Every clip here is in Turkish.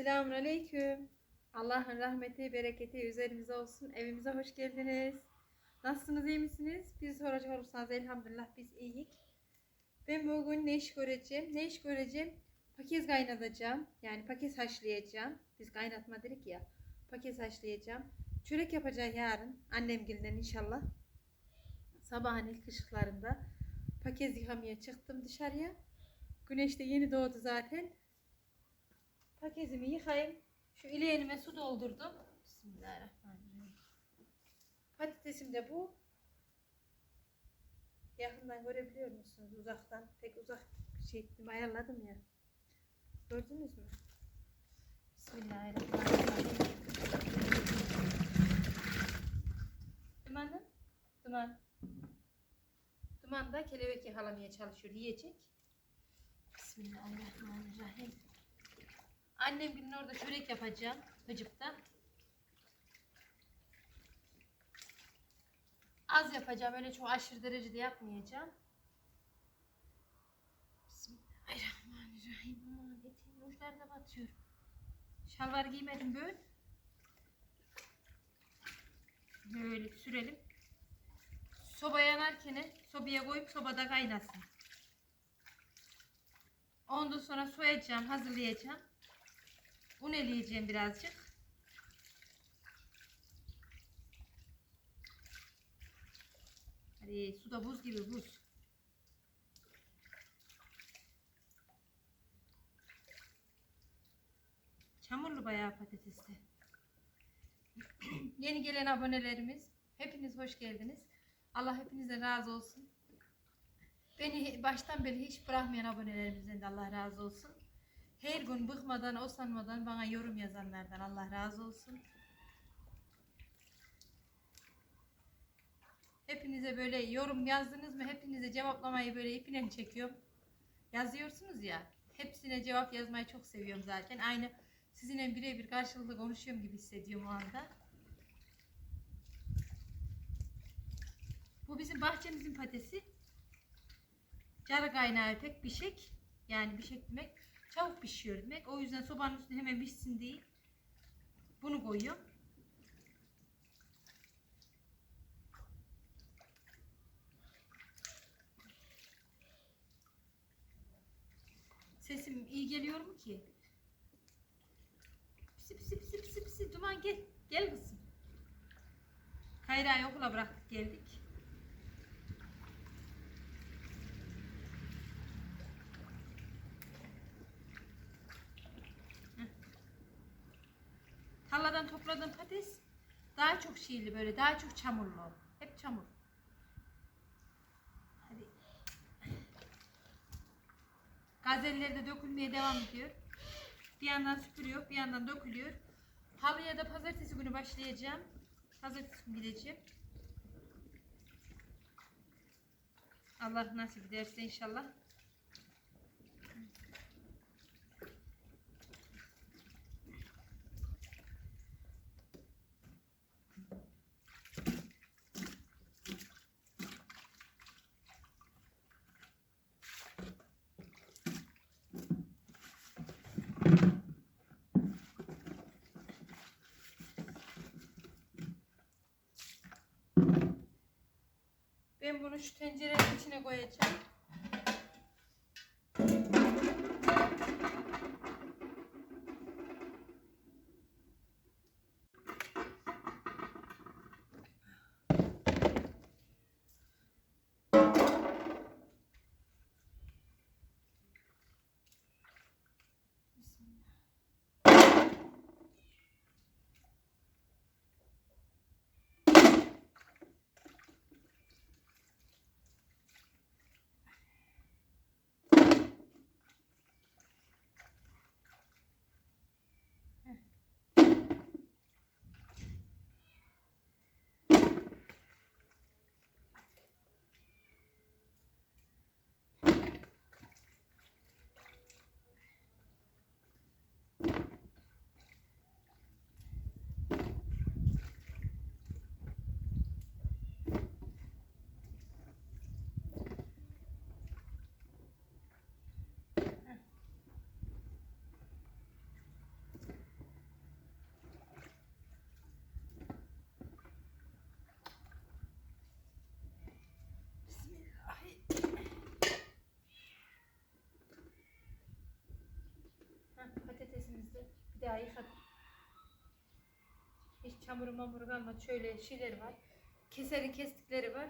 Selamun Aleyküm. Allah'ın rahmeti, bereketi üzerimize olsun. Evimize hoş geldiniz. Nasılsınız, iyi misiniz? Biz soracak olursanız elhamdülillah biz iyiyiz. Ben bugün ne iş göreceğim? Ne iş göreceğim? Paket kaynatacağım. Yani paket haşlayacağım. Biz kaynatma dedik ya. Paket haşlayacağım. Çörek yapacağım yarın. Annem gelinden inşallah. Sabahın ilk ışıklarında paket yıkamaya çıktım dışarıya. Güneş de yeni doğdu zaten. Paketimi yıkayayım. Şu ileğenime su doldurdum. Bismillahirrahmanirrahim. Patatesim de bu. Yakından görebiliyor musunuz? Uzaktan. Pek uzak şey ettim, ayarladım ya. Gördünüz mü? Bismillahirrahmanirrahim. Dumanı? Duman. Duman da kelebek yakalamaya çalışıyor. Yiyecek. Bismillahirrahmanirrahim. Annem günün orada çörek yapacağım. Hıcıkta. Az yapacağım. Öyle çok aşırı derecede yapmayacağım. Bismillahirrahmanirrahim. Aman eteğin uçlarına batıyor. Şalvar giymedim böyle. Böyle sürelim. Soba yanarken sobaya koyup sobada kaynasın. Ondan sonra soyacağım, hazırlayacağım. Un eleyeceğim birazcık. Hadi suda buz gibi buz. Çamurlu bayağı patatesli. Yeni gelen abonelerimiz hepiniz hoş geldiniz. Allah hepinize razı olsun. Beni baştan beri hiç bırakmayan abonelerimizden de Allah razı olsun. Her gün bıkmadan, usanmadan bana yorum yazanlardan Allah razı olsun. Hepinize böyle yorum yazdınız mı? Hepinize cevaplamayı böyle ipine çekiyorum. Yazıyorsunuz ya. Hepsine cevap yazmayı çok seviyorum zaten. Aynı sizinle birebir karşılıklı konuşuyorum gibi hissediyorum o anda. Bu bizim bahçemizin patesi. Carı kaynağı pek pişik. Yani pişik demek çabuk pişiyor demek. O yüzden sobanın üstüne hemen pişsin diye bunu koyuyorum. Sesim iyi geliyor mu ki? Pisi pisi pisi pisi pisi duman gel. Gel kızım. Kayra'yı okula bıraktık geldik. Tarladan topladığım patates daha çok şeyli böyle daha çok çamurlu. Hep çamur. Hadi. Gazeller de dökülmeye devam ediyor. Bir yandan süpürüyor, bir yandan dökülüyor. Halıya da pazartesi günü başlayacağım. Pazartesi günü gideceğim. Allah nasip ederse inşallah. Bunu şu tencerenin içine koyacağım. Bismillah. Daha yıkadım. Hiç çamuru mamuru kalmadı. Şöyle şeyleri var. Keserin kestikleri var.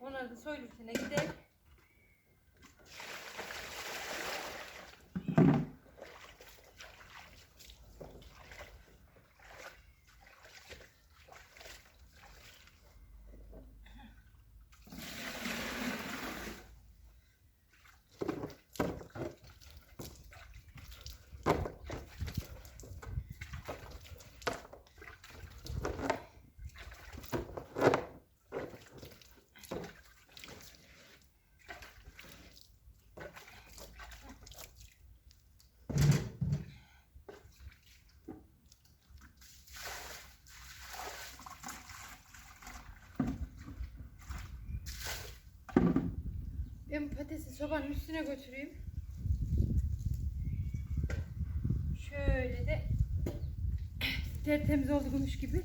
Onları da soyulurken gider. Ben patatesi sobanın üstüne götüreyim. Şöyle de tertemiz olduğumuş gibi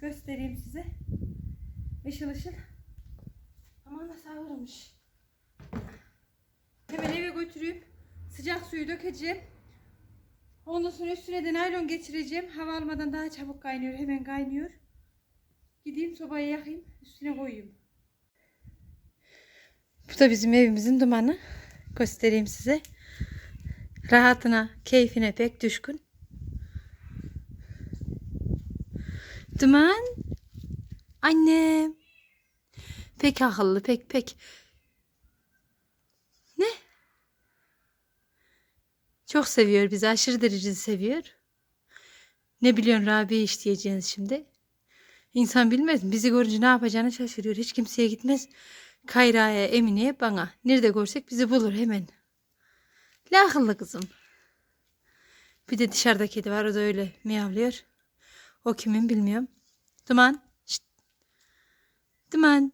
göstereyim size. Işıl ışıl. Aman nasıl ağırmış. Hemen eve götürüp sıcak suyu dökeceğim. Ondan sonra üstüne de naylon geçireceğim. Hava almadan daha çabuk kaynıyor. Hemen kaynıyor. Gideyim sobayı yakayım. Üstüne koyayım. Bu da bizim evimizin dumanı. Göstereyim size. Rahatına, keyfine pek düşkün. Duman. Annem. Pek akıllı, pek pek. Ne? Çok seviyor bizi, aşırı derecede seviyor. Ne biliyorsun Rabia iş diyeceğiniz şimdi. İnsan bilmez? Bizi görünce ne yapacağını şaşırıyor. Hiç kimseye gitmez. Kayra'ya, Emine'ye, bana. Nerede görsek bizi bulur hemen. Ne akıllı kızım. Bir de dışarıda kedi var. O da öyle miyavlıyor. O kimin bilmiyorum. Duman. Şşt. Duman.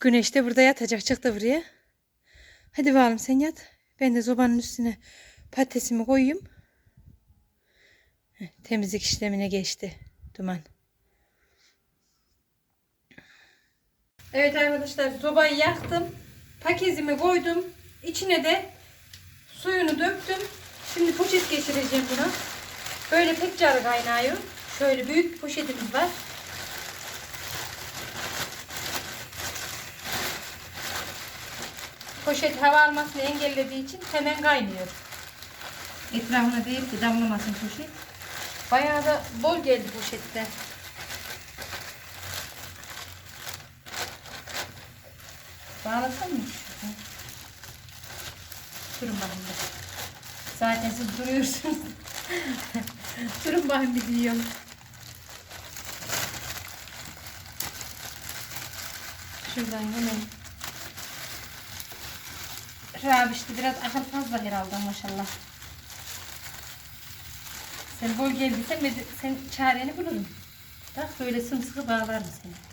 Güneş de burada yatacak. Çıktı buraya. Hadi bakalım sen yat. Ben de zobanın üstüne patatesimi koyayım. Temizlik işlemine geçti. Duman. Evet arkadaşlar sobayı yaktım. Paketimi koydum. İçine de suyunu döktüm. Şimdi poşet geçireceğim buna. Böyle pek carı kaynıyor. Şöyle büyük poşetimiz var. Poşet hava almasını engellediği için hemen kaynıyor. Etrafına değil ki damlamasın poşet. Bayağı da bol geldi poşette. Bağlasam mı? şunu? Durun bakayım. Zaten siz duruyorsunuz. Durun bakayım bir diyorum. Şuradan hemen. Rabi işte biraz akıl fazla herhalde maşallah. Sen bol geldiysen sen çareni bulurum. Bak böyle sımsıkı bağlarım seni.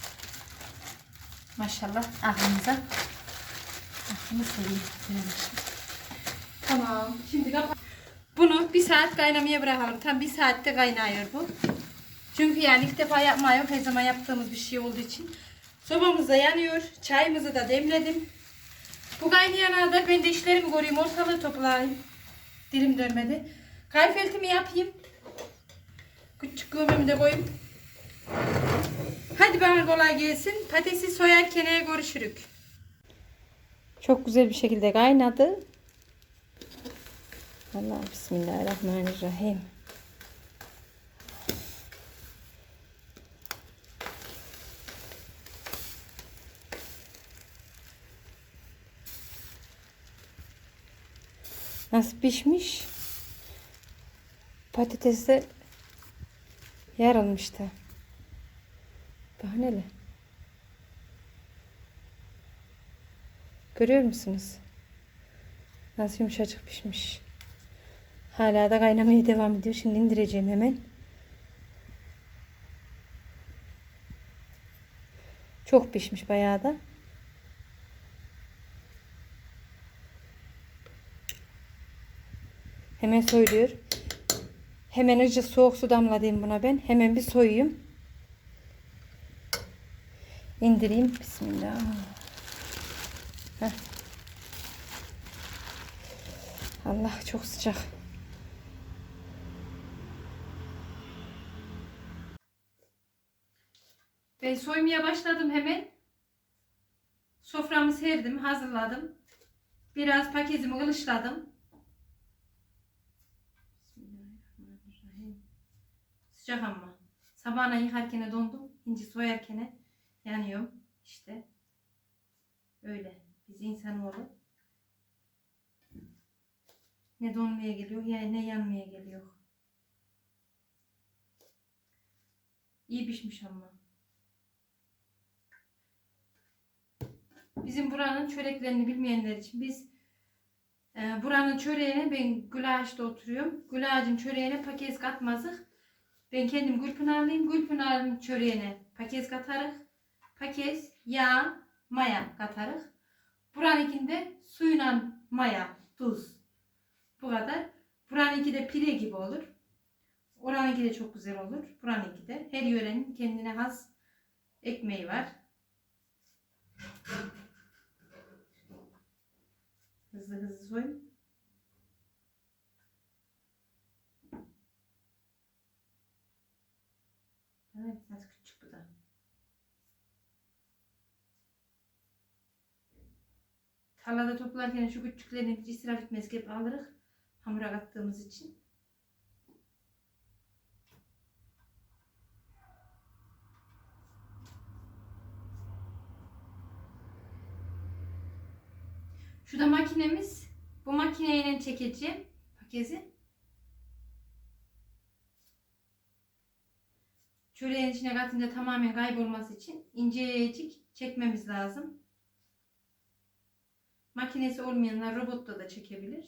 Maşallah aklımıza. Aklımı seveyim. Tamam. Şimdi. Bunu bir saat kaynamaya bırakalım. Tam bir saatte kaynıyor bu. Çünkü yani ilk defa yapmıyor. Her zaman yaptığımız bir şey olduğu için. Sobamız da yanıyor. Çayımızı da demledim. Bu kaynayana kadar ben de işlerimi göreyim. Ortalığı toplayayım. Dilim dönmedi. Kayfeltimi yapayım. Küçük gömümü de koyayım. Hadi bana kolay gelsin. Patatesi soyarken görüşürük. Çok güzel bir şekilde kaynadı. Allah bismillahirrahmanirrahim. Nasıl pişmiş? Patates de yarılmıştı. Daha neler? Görüyor musunuz? Nasıl yumuşacık pişmiş. Hala da kaynamaya devam ediyor. Şimdi indireceğim hemen. Çok pişmiş bayağı da. Hemen soyuluyor. Hemen önce soğuk su damladım buna ben. Hemen bir soyayım indireyim. Bismillah. Heh. Allah çok sıcak. Ben soymaya başladım hemen. Soframı serdim, hazırladım. Biraz paketimi kılıçladım. Sıcak ama. Sabahına yıkarken dondum. inci soyarken yanıyorum. İşte. Öyle. Biz insanoğlu. Ne donmaya geliyor ya ne yanmaya geliyor. İyi pişmiş ama. Bizim buranın çöreklerini bilmeyenler için biz e, buranın çöreğine ben Gülağaç'ta oturuyorum. Gülağaç'ın çöreğine paket katmazık. Ben kendim Gülpınarlıyım. Gülpınar'ın çöreğine paket katarık. Paket, yağ, maya katarık. Buranınkinde suyla maya, tuz. Bu kadar. Buranınki de pire gibi olur. Oranınki de çok güzel olur. Buranınki de. Her yörenin kendine has ekmeği var. Hızlı hızlı soyun. Evet, nasıl küçük bu da. Tarlada toplarken şu küçüklerini hiç israf etmez hep alırız. Hamura kattığımız için. Şu da makinemiz. Bu makineyle çekeceğim paketi. Çöreğin içine katınca tamamen kaybolması için incecik çekmemiz lazım. Makinesi olmayanlar robotla da çekebilir.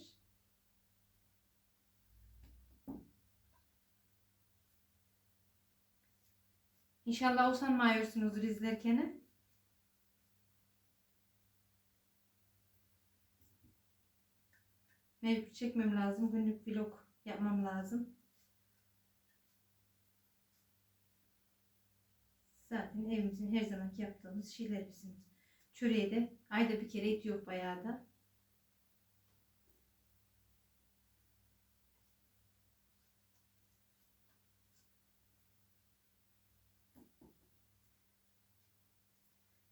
İnşallah usanmıyorsunuzdur izlerken. Mecbur çekmem lazım. Günlük vlog yapmam lazım. Zaten evimizin her zamanki yaptığımız şeyler bizim. Çöreği de ayda bir kere itiyor bayağı da.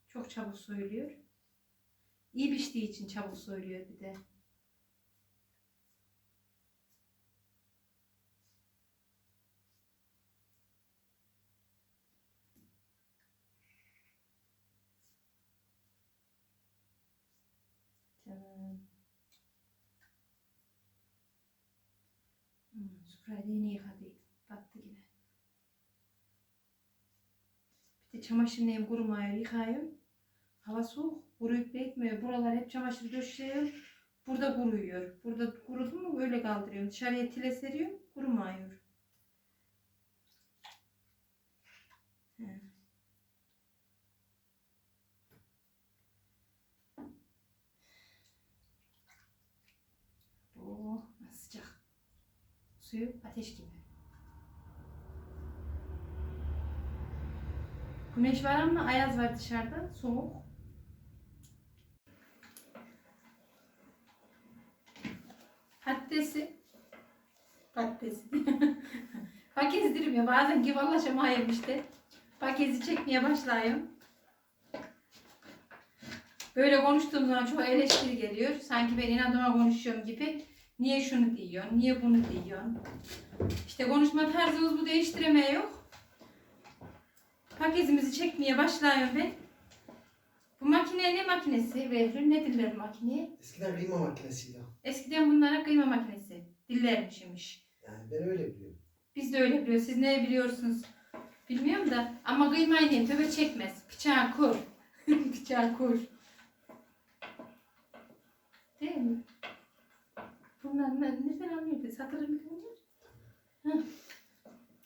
Çok çabuk soyuluyor. İyi piştiği için çabuk soyuluyor bir de. Tamam. Hmm, Sufrayı da yeni yıkadıydım. Battı yine. Bir de çamaşır neyim kurumuyor yıkayım. Hava soğuk. Kuruyup bekmiyor. Buralar hep çamaşır döşüyor. Burada kuruyor. Burada kurudu mu öyle kaldırıyorum. Dışarıya tile seriyorum. Kurumuyor. He. Oh, nasıl sıcak. Suyu ateş gibi. Güneş var ama ayaz var dışarıda. Soğuk. Patatesi. Patatesi. Paket dirmiyor. Bazen givallaşamayım işte. Paketi çekmeye başlayayım. Böyle konuştuğum zaman çok eleştiri geliyor. Sanki ben inadıma konuşuyorum gibi. Niye şunu diyorsun? Niye bunu diyorsun? İşte konuşma tarzımız bu değiştiremeye yok. Paketimizi çekmeye başlıyorum ben. Bu makine ne makinesi? Behlül ne diller bu makineye? Eskiden kıyma makinesiydi. Eskiden bunlara kıyma makinesi. Dillermişmiş. Yani ben öyle biliyorum. Biz de öyle biliyoruz. Siz ne biliyorsunuz? Bilmiyorum da. Ama kıymayı diyeyim. Töbe çekmez. Bıçağı kur. Bıçağı kur. Değil mi? Bunlar ne, neden anlıyordu? Satılır mı bunlar?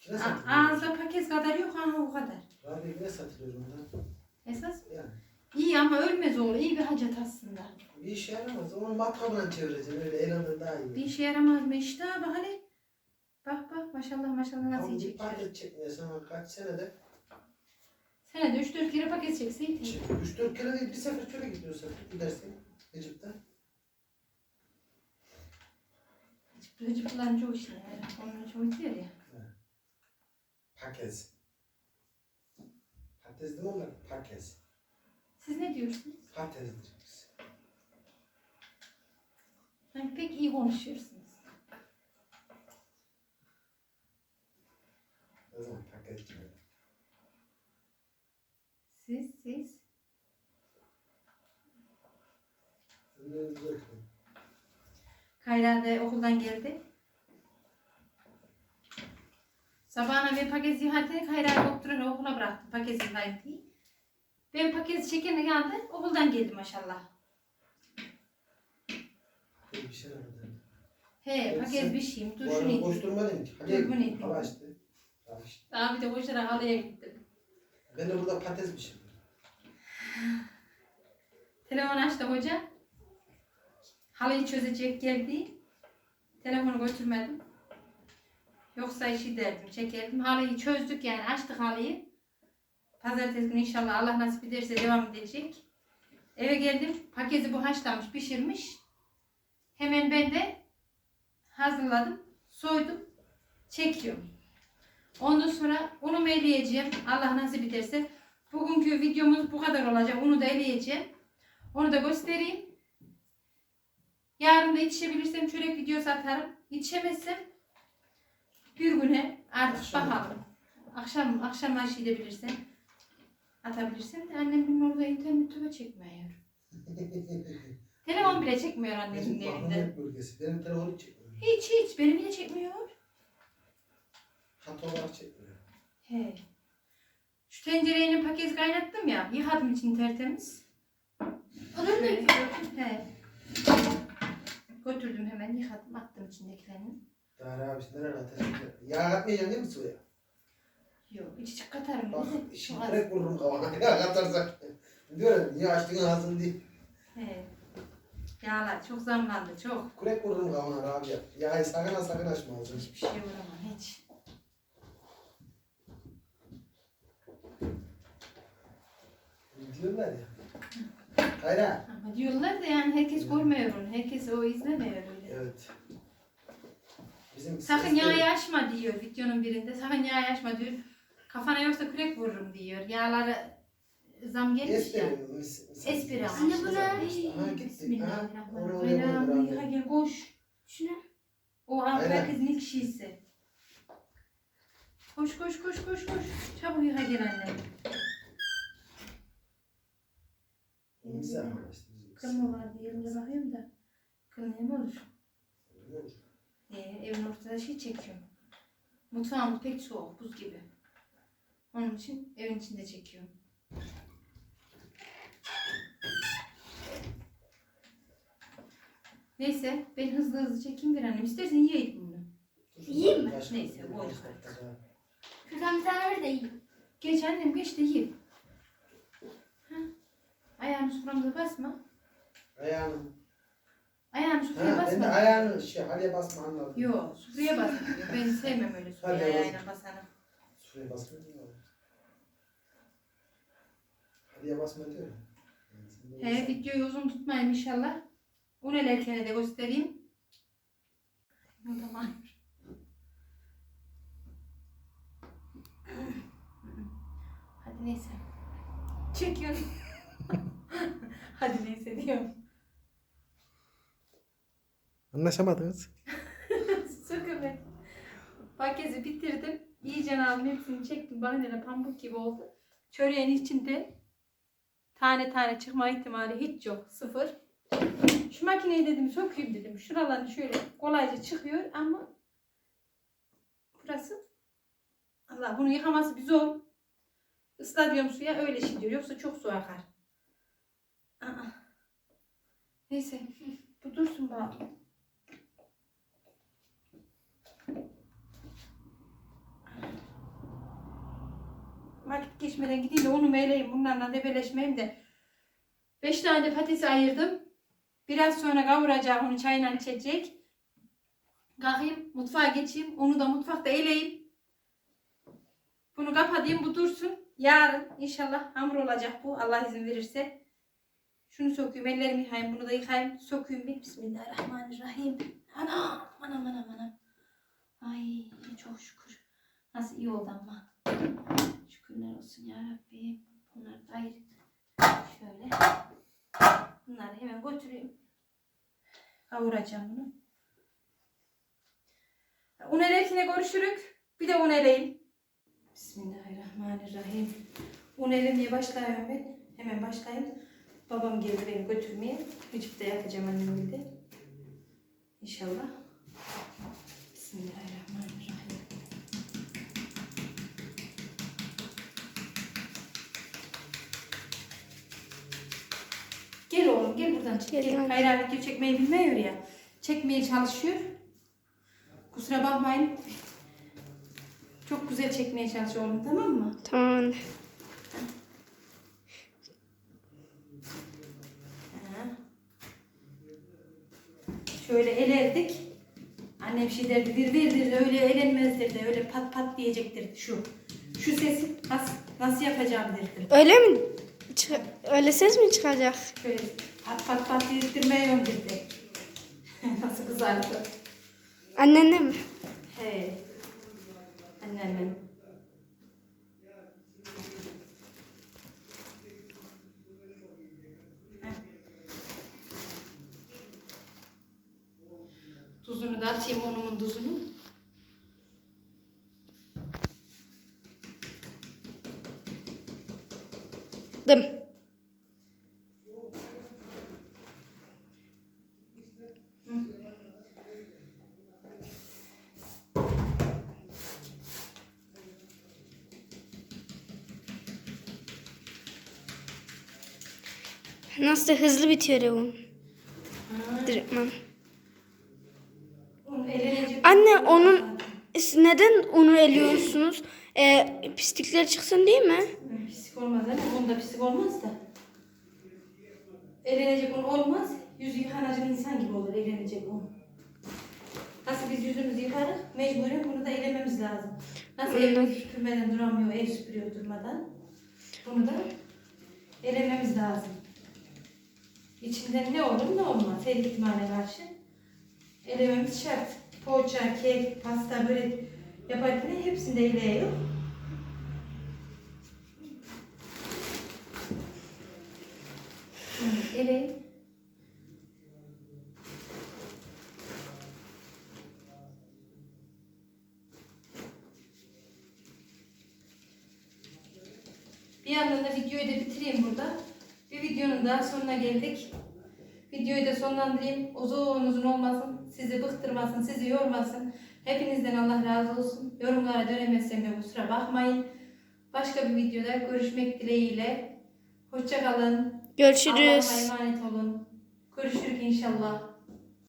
Kime satılıyor? Ağızda paket kadar yok ha o kadar. Abi yine satılıyor ondan. Esas Yani iyi ama ölmez oğlu. İyi bir hacet aslında. bir işe yaramaz. Onu matkabla çevireceksin. Öyle el alın daha iyi. Bir işe yaramaz mı işte bak hani. Bak bak maşallah maşallah nasıl Tam iyi bir çekiyor. paket çekmeye sana kaç senede? Senede 3-4 kere paket çekseydin. 3-4 kere değil bir sefer şöyle gidiyorsun. Gidersin Ecip'ten. Hıcıkların çoğu işine yarar. Onun çoğu gidiyor ya. Paket. Patates Patates değil mi onlar? Patates. Siz ne diyorsunuz? Patatesdir. Yani pek iyi konuşuyorsunuz. O zaman patates çıkar. Siz, siz. Güzel kılın. Kayra da okuldan geldi. Sabahına ben paket ziyaretini Kayra'yı doktora okula bıraktım. Paket ziyareti. Ben paket çekene geldi. Okuldan geldi maşallah. Bir şey aradı. He paket bir şeyim. Dur şunu boş durmadım ki. Dur, bu ne? hava açtı. Daha bir de koşarak halıya gittim. Ben de burada patates pişirdim. Telefon açtı hoca. Halıyı çözecek geldi. Telefonu götürmedim. Yoksa işi derdim, çekerdim. Halıyı çözdük yani açtık halıyı. Pazartesi günü inşallah Allah nasip ederse devam edecek. Eve geldim. Paketi bu haşlanmış, pişirmiş. Hemen ben de hazırladım. Soydum. Çekiyorum. Ondan sonra unumu eleyeceğim. Allah nasip ederse. Bugünkü videomuz bu kadar olacak. Unu da eleyeceğim. Onu da göstereyim. Yarın da yetişebilirsem çörek videosu atarım. Yetişemezsem bir güne artık Akşam. bakalım. Akşam akşam aşı edebilirsen atabilirsin. De annemin orada internet tübe çekmiyor. Telefon bile çekmiyor annemin Benim evinde. Ahmet bölgesi. Benim telefonu çekmiyor. Hiç hiç benim bile çekmiyor. Hat olarak çekmiyor. He. Şu tencerenin paketi kaynattım ya. Yıkadım için tertemiz. Olur mu? He. Götürdüm hemen yıkadım attım içindekilerini. Daha abi nereye atacaksın? Yağ katmayacaksın değil mi suya? Yok içi çık katarım. Bak dedi. şimdi Şu az. direkt vururum kafana. Yağ katarsak. Diyorum niye açtın ağzını diye. He. Yağlar çok zamlandı çok. Kurek vururum kafana abi ya. Yağı sakın ha sakın açma ağzını. Hiçbir şey vuramam hiç. Diyorlar ya. Hayra. Ama diyorlar da yani herkes görmüyor onu. Herkes o izlemiyor öyle. Evet. Bizim Sakın yağı açma diyor videonun birinde. Sakın yağı açma diyor. Kafana yoksa kürek vururum diyor. Yağları zam gelmiş ya. Espri. mis- mis- Espri ama. Anne bu ne? Ha gitti. Bismillahirrahmanirrahim. Ha, Hayra oraya yıka gel koş. Şuna. O Hayra. herkesin ilk kişisi. Koş koş koş koş koş. Çabuk yıka gel anne. Ama işte. Kıl mı var diye elimde bakıyorum da. Mi olur? Ee, evin ortasında şey çekiyorum. Mutfağımız pek soğuk, buz gibi. Onun için evin içinde çekiyorum. Neyse ben hızlı hızlı çekeyim bir annem. İstersen yiyelim bunu. Yiyeyim mi? Neyse, o artık. Şuradan bir tane ver de yiyeyim. Geç annem geç de yiyelim. Ayağını suframıza basma. Ayağını. Ayağını sufraya Ha, ben de basma. ayağını şey haliye basma anladım. Yok sufraya basma. Ben sevmem öyle Hadi ayağına basanı. Şuraya basma diyor. Haliye basma diyor. He, videoyu uzun tutmayayım inşallah. Un elerken de göstereyim. Bu tamam. Hadi neyse. Çekiyorum. Hadi neyse diyorum. Anlaşamadınız. Sıkı Paketi bitirdim. İyice aldım hepsini çektim. Bana ne pamuk gibi oldu. Çöreğin içinde tane tane çıkma ihtimali hiç yok. Sıfır. Şu makineyi dedim sökeyim dedim. Şuraları şöyle kolayca çıkıyor ama burası Allah bunu yıkaması bir zor. Islatıyorum suya öyle şey diyor. Yoksa çok su akar. Neyse. Bu dursun bari. Vakit geçmeden gideyim de onu meyleyeyim. Bunlarla debeleşmeyeyim de. Beş tane de patates ayırdım. Biraz sonra kavuracağım onu çayla içecek. Kalkayım mutfağa geçeyim. Onu da mutfakta eleyim. Bunu kapatayım bu dursun. Yarın inşallah hamur olacak bu. Allah izin verirse. Şunu sokayım ellerimi yıkayayım. Bunu da yıkayayım. Sokayım bir. Bismillahirrahmanirrahim. Anam anam anam anam. Ay çok şükür. Nasıl iyi oldu ama. Şükürler olsun ya Rabbim. Hayır. Şöyle. Bunları hemen götüreyim. Kavuracağım bunu. Un ererkine görüşürük. Bir de un ereyim. Bismillahirrahmanirrahim. Un erimeye başlayayım ben. Hemen başlayayım. Babam geldi beni götürmeye. Vücutta yapacağım annem de. İnşallah. Bismillahirrahmanirrahim. Gel oğlum gel buradan çık. Gel. Geliyorum. Hayır video çekmeyi bilmiyor ya. Çekmeye çalışıyor. Kusura bakmayın. Çok güzel çekmeye çalışıyor oğlum tamam mı? Tamam anne. Ha. Şöyle elerdik. Annem şey derdi, bir verdir öyle elenmez derdi, öyle pat pat diyecektir şu. Şu sesi nasıl, nasıl yapacağım derdi. Öyle mi? Çık- öyle ses mi çıkacak? Şöyle pat pat pat dedirtmeyi dedi. nasıl kızardı. Annenle mi? He. Anneannem. Tuzunu da atayım onumun tuzunu. Dım. Nasıl hızlı bitiyor ya un. Direktman. Anne onun neden unu eliyorsunuz? Ee, pislikler çıksın değil mi? Pislik olmaz anne. Bunda pislik olmaz da. Elenecek un olmaz. Yüzü yıkanacak insan gibi olur elenecek un. Nasıl biz yüzümüzü yıkarız, mecburen bunu da elememiz lazım. Nasıl evimizi süpürmeden duramıyor, ev süpürüyor durmadan. Bunu da elememiz lazım. İçinden ne olur ne olmaz her ihtimale karşı. Elememiz şart. Poğaça, kek, pasta, börek yaparken hepsinde eleği yok. Eleği Bir yandan da videoyu da bitireyim burada. Bir videonun daha sonuna geldik. Videoyu da sonlandırayım. Uzun uzun olmasın. Sizi bıktırmasın, sizi yormasın. Hepinizden Allah razı olsun. Yorumlara dönemezsem de kusura bakmayın. Başka bir videoda görüşmek dileğiyle. Hoşça kalın. Görüşürüz. Allah'a emanet olun. Görüşürük inşallah.